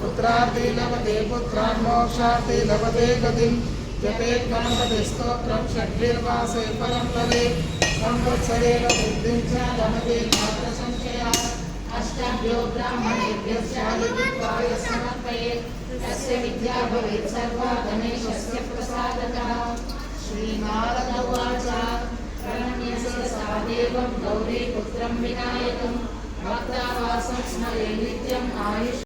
पुत्रार्थी लभते पुत्रान् मोक्षार्थी लभते गतिं जपेत् गणपतिस्तोत्रं षड्भिर्मासे फलं लभेत् संवत्सरेण सिद्धिं च लभते नात्र अष्टाभ्यो ब्राह्मणेभ्यश्च लिखित्वाय समर्पयेत् तस्य विद्या भवेत् सर्वा गणेशस्य प्रसादतः। श्रीनारद उवाच प्रणम्यस्य गौरीपुत्रं विनायकं। भक्तावासं स्मरे नित्यम् आयुष्